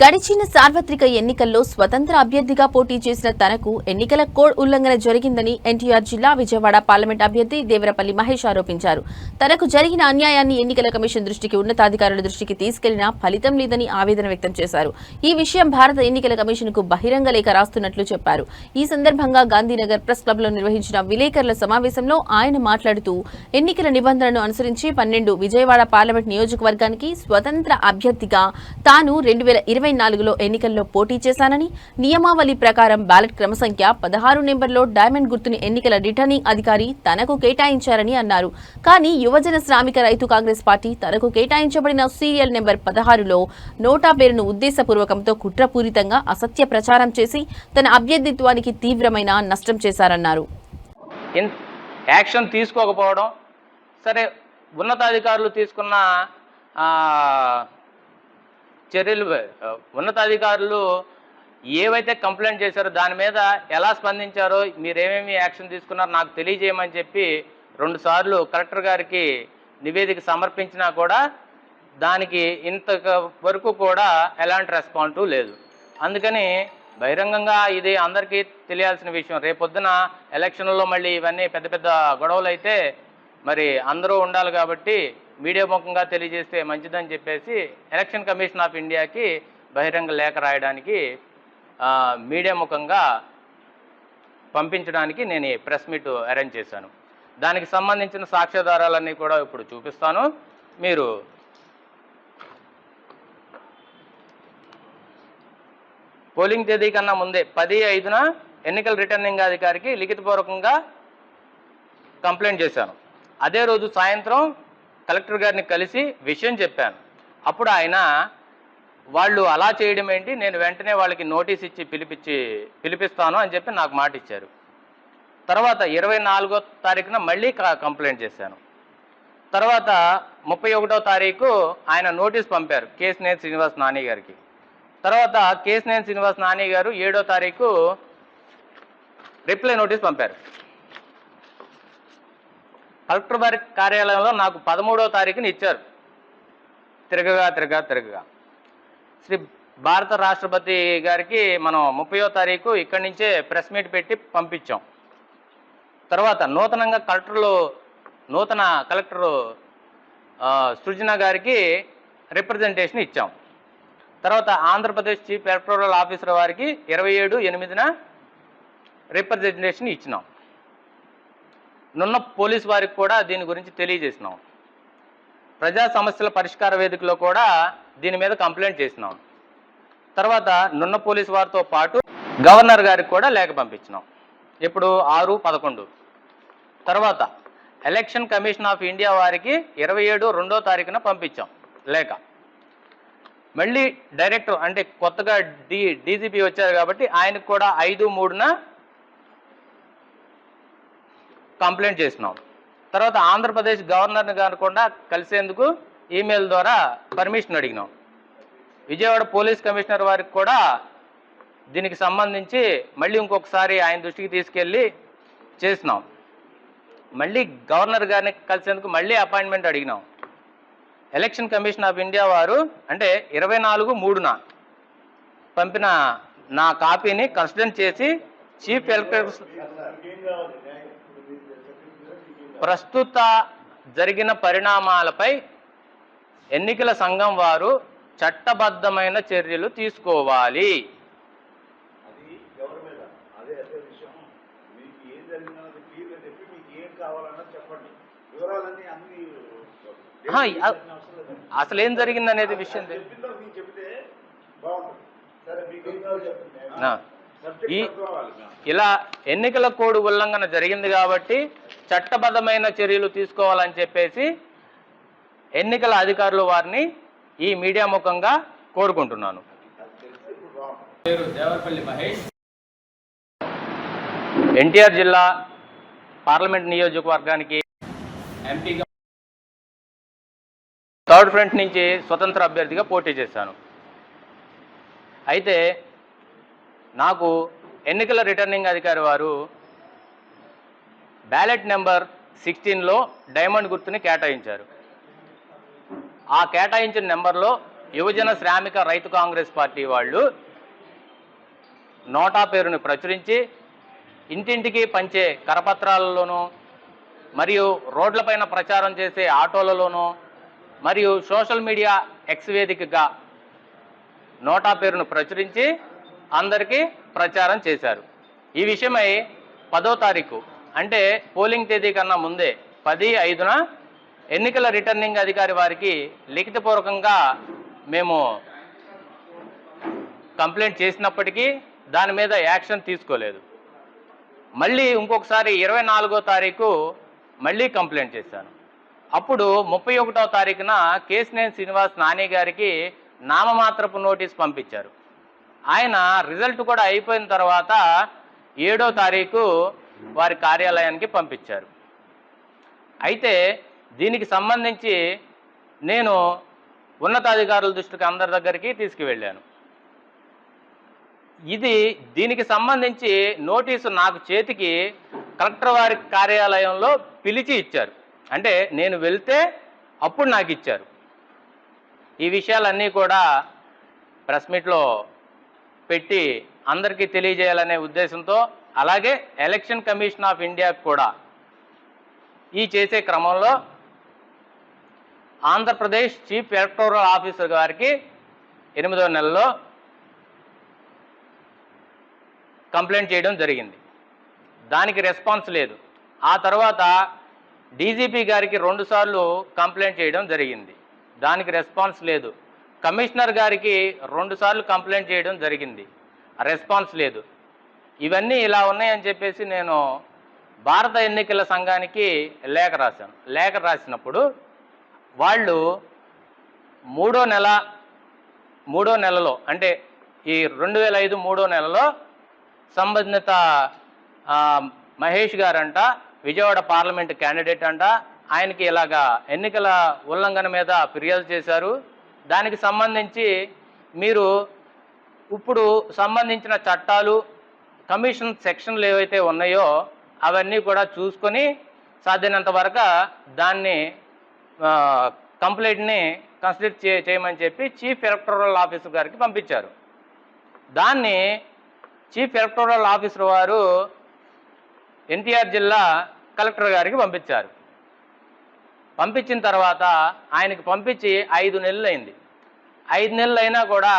గడిచిన సార్వత్రిక ఎన్నికల్లో స్వతంత్ర అభ్యర్థిగా పోటీ చేసిన తనకు ఎన్నికల కోడ్ ఉల్లంఘన జరిగిందని ఎన్టీఆర్ జిల్లా విజయవాడ పార్లమెంట్ అభ్యర్థి దేవరపల్లి మహేష్ ఆరోపించారు. తనకు జరిగిన అన్యాయాన్ని ఎన్నికల కమిషన్ దృష్టికి ఉన్నతాధికారుల దృష్టికి తీసుకెళ్ళినా ఫలితం లేదని ఆవేదన వ్యక్తం చేశారు. ఈ విషయం భారత ఎన్నికల కమిషన్కు బహిరంగ లేఖ రాస్తున్నట్లు చెప్పారు. ఈ సందర్భంగా గాంధీనగర్ ప్రెస్ క్లబ్లో నిర్వహించిన విలేకరుల సమావేశంలో ఆయన మాట్లాడుతూ ఎన్నికల నిబంధనలను అనుసరించి పన్నెండు విజయవాడ పార్లమెంట్ నియోజకవర్గానికి స్వతంత్ర అభ్యర్థిగా తాను రెండు వేల ఇరవై నాలుగులో ఎన్నికల్లో పోటీ చేశానని నియమావళి ప్రకారం బ్యాలెట్ క్రమ సంఖ్య పదహారు నెంబర్లో డైమండ్ గుర్తుని ఎన్నికల రిటర్నింగ్ అధికారి తనకు కేటాయించారని అన్నారు. కానీ యువజన శ్రామిక రైతు కాంగ్రెస్ పార్టీ తనకు కేటాయించబడిన సీరియల్ నెంబర్ పదహారులో నోటా పేరును ఉద్దేశపూర్వకంతో కుట్రపూరితంగా అసత్య ప్రచారం చేసి తన అభ్యర్థిత్వానికి తీవ్రమైన నష్టం చేశారన్నారు. యాక్షన్ తీసుకోకపోవడం సరే ఉన్నతాధికారులు తీసుకున్న చర్యలు ఉన్నతాధికారులు ఏవైతే కంప్లైంట్ చేశారో దాని మీద ఎలా స్పందించారో మీరేమేమి యాక్షన్ తీసుకున్నారో నాకు తెలియజేయమని చెప్పి రెండుసార్లు కలెక్టర్ గారికి నివేదిక సమర్పించినా కూడా దానికి ఇంత వరకు కూడా ఎలాంటి రెస్పాన్సు లేదు. అందుకని బహిరంగంగా ఇది అందరికీ తెలియాల్సిన విషయం. రేపొద్దున ఎలక్షన్లో మళ్ళీ ఇవన్నీ పెద్ద పెద్ద గొడవలు అయితే మరి అందరూ ఉండాలి కాబట్టి మీడియా ముఖంగా తెలియజేస్తే మంచిదని చెప్పేసి ఎలక్షన్ కమిషన్ ఆఫ్ ఇండియాకి బహిరంగ లేఖ రాయడానికి మీడియా ముఖంగా పంపించడానికి నేను ఈ ప్రెస్ మీట్ అరేంజ్ చేశాను. దానికి సంబంధించిన సాక్ష్యాధారాలన్నీ కూడా ఇప్పుడు చూపిస్తాను. మీరు పోలింగ్ తేదీ కన్నా ముందే పది ఐదున ఎన్నికల రిటర్నింగ్ అధికారికి లిఖితపూర్వకంగా కంప్లైంట్ చేశాను. అదే రోజు సాయంత్రం కలెక్టర్ గారిని కలిసి విషయం చెప్పాను. అప్పుడు ఆయన వాళ్ళు అలా చేయడం ఏంటి? నేను వెంటనే వాళ్ళకి నోటీస్ ఇచ్చి పిలిపించి పిలిపిస్తాను అని చెప్పి నాకు మాట ఇచ్చారు. తర్వాత ఇరవై నాలుగో తారీఖున మళ్ళీ కంప్లైంట్ చేశాను. తర్వాత ముప్పై ఒకటో తారీఖు ఆయన నోటీస్ పంపారు కేసినేని శ్రీనివాస్ నాని గారికి. తర్వాత కేసినేని శ్రీనివాస్ నాని గారు ఏడో తారీఖు రిప్లై నోటీస్ పంపారు. కలెక్టర్ వారి కార్యాలయంలో నాకు పదమూడవ తారీఖున ఇచ్చారు. తిరగగా తిరగగా తిరగగా. శ్రీ భారత రాష్ట్రపతి గారికి మనం ముప్పయో తారీఖు ఇక్కడి నుంచే ప్రెస్ మీట్ పెట్టి పంపించాం. తర్వాత నూతనంగా కలెక్టర్లు నూతన కలెక్టర్ సృజన గారికి రిప్రజెంటేషన్ ఇచ్చాం. తర్వాత ఆంధ్రప్రదేశ్ చీఫ్ ఎలక్టోరల్ ఆఫీసర్ వారికి ఇరవై ఏడు ఎనిమిదిన రిప్రజెంటేషన్ ఇచ్చినాం. నున్న పోలీస్ వారికి కూడా దీని గురించి తెలియజేసినాం. ప్రజా సమస్యల పరిష్కార వేదికలో కూడా దీని మీద కంప్లైంట్ చేసినాం. తర్వాత నున్న పోలీస్ వారితో పాటు గవర్నర్ గారికి కూడా లేఖ పంపించినాం. ఇప్పుడు ఆరు పదకొండు. తర్వాత ఎలక్షన్ కమిషన్ ఆఫ్ ఇండియా వారికి ఇరవై ఏడు రెండో తారీఖున పంపించాం లేఖ. మళ్ళీ డైరెక్టర్ అంటే కొత్తగా డి డీజీపీ వచ్చారు కాబట్టి ఆయనకు కూడా ఐదు మూడున కంప్లైంట్ చేసినాం. తర్వాత ఆంధ్రప్రదేశ్ గవర్నర్ని కాకుండా కలిసేందుకు ఈమెయిల్ ద్వారా పర్మిషన్ అడిగినాం. విజయవాడ పోలీస్ కమిషనర్ వారికి కూడా దీనికి సంబంధించి మళ్ళీ ఇంకొకసారి ఆయన దృష్టికి తీసుకెళ్ళి చేసినాం. మళ్ళీ గవర్నర్ గారిని కలిసేందుకు మళ్ళీ అపాయింట్మెంట్ అడిగినాం. ఎలక్షన్ కమిషన్ ఆఫ్ ఇండియా వారు అంటే ఇరవై నాలుగు మూడున పంపిన నా కాపీని కన్సిడర్ చేసి చీఫ్ ఎలక్టర్ ప్రస్తుత జరిగిన పరిణామాలపై ఎన్నికల సంఘం వారు చట్టబద్ధమైన చర్యలు తీసుకోవాలి. అసలు ఏం జరిగింది అనేది విషయం ఈ- ఇలా ఎన్నికల కోడ్ ఉల్లంఘన జరిగింది కాబట్టి చట్టబద్ధమైన చర్యలు తీసుకోవాలని చెప్పేసి ఎన్నికల అధికారులు వారిని ఈ మీడియా ముఖంగా కోరుకుంటున్నాను. ఎన్టీఆర్ జిల్లా పార్లమెంట్ నియోజకవర్గానికి ఎంపీగా థర్డ్ ఫ్రంట్ నుంచి స్వతంత్ర అభ్యర్థిగా పోటీ చేశాను. అయితే నాకు ఎన్నికల రిటర్నింగ్ అధికారి వారు బ్యాలెట్ నెంబర్ సిక్స్టీన్లో డైమండ్ గుర్తుని కేటాయించారు. ఆ కేటాయించిన నెంబర్లో యువజన శ్రామిక రైతు కాంగ్రెస్ పార్టీ వాళ్ళు నోటా పేరును ప్రచురించి ఇంటింటికి పంచే కరపత్రాలలోనూ మరియు రోడ్లపైన ప్రచారం చేసే ఆటోలలోనూ మరియు సోషల్ మీడియా ఎక్స్ వేదికగా నోటా పేరును ప్రచురించి అందరికీ ప్రచారం చేశారు. ఈ విషయమై పదో తారీఖు అంటే పోలింగ్ తేదీ కన్నా ముందే పది ఐదున ఎన్నికల రిటర్నింగ్ అధికారి వారికి లిఖితపూర్వకంగా మేము కంప్లైంట్ చేసినప్పటికీ దాని మీద యాక్షన్ తీసుకోలేదు. మళ్ళీ ఇంకొకసారి ఇరవై నాలుగో తారీఖు మళ్ళీ కంప్లైంట్ చేశాను. అప్పుడు ముప్పై ఒకటో తారీఖున కేసినేని శ్రీనివాస్ నాని గారికి నామమాత్రపు నోటీస్ పంపించారు. ఆయన రిజల్ట్ కూడా అయిపోయిన తర్వాత ఏడో తారీఖు వారి కార్యాలయానికి పంపించారు. అయితే దీనికి సంబంధించి నేను ఉన్నతాధికారుల దృష్టికి అందరి దగ్గరికి తీసుకువెళ్ళాను. ఇది దీనికి సంబంధించి నోటీసు నాకు చేతికి కలెక్టర్ వారి కార్యాలయంలో పిలిచి ఇచ్చారు. అంటే నేను వెళ్తే అప్పుడు నాకు ఇచ్చారు. ఈ విషయాలన్నీ కూడా ప్రెస్ మీట్లో పెట్టి అందరికీ తెలియజేయాలనే ఉద్దేశంతో అలాగే ఎలక్షన్ కమిషన్ ఆఫ్ ఇండియా కూడా ఈ చేసే క్రమంలో ఆంధ్రప్రదేశ్ చీఫ్ ఎలక్టోరల్ ఆఫీసర్ గారికి ఎనిమిదో నెలలో కంప్లైంట్ చేయడం జరిగింది. దానికి రెస్పాన్స్ లేదు. ఆ తర్వాత డీజీపీ గారికి రెండుసార్లు కంప్లైంట్ చేయడం జరిగింది. దానికి రెస్పాన్స్ లేదు. కమిషనర్ గారికి రెండుసార్లు కంప్లైంట్ చేయడం జరిగింది. రెస్పాన్స్ లేదు. ఇవన్నీ ఇలా ఉన్నాయని చెప్పేసి నేను భారత ఎన్నికల సంఘానికి లేఖ రాశాను. లేఖ రాసినప్పుడు వాళ్ళు మూడో నెల మూడో నెలలో అంటే ఈ రెండు వేల ఐదు మూడో నెలలో సంబంధిత మహేష్ గారంట విజయవాడ పార్లమెంట్ క్యాండిడేట్ అంట ఆయనకి ఇలాగా ఎన్నికల ఉల్లంఘన మీద ఫిర్యాదు చేశారు. దానికి సంబంధించి మీరు ఇప్పుడు సంబంధించిన చట్టాలు కమిషన్ సెక్షన్లు ఏవైతే ఉన్నాయో అవన్నీ కూడా చూసుకొని సాధ్యమైనంత వరకు దాన్ని కంప్లైంట్ని కన్సిడర్ చే చేయమని చెప్పి చీఫ్ ఎలక్టోరల్ ఆఫీసర్ గారికి పంపించారు. దాన్ని చీఫ్ ఎలక్టోరల్ ఆఫీసర్ వారు ఎన్టీఆర్ జిల్లా కలెక్టర్ గారికి పంపించారు. పంపించిన తర్వాత ఆయనకి పంపించి ఐదు నెలలు అయింది ఐదు నెలలు అయినా కూడా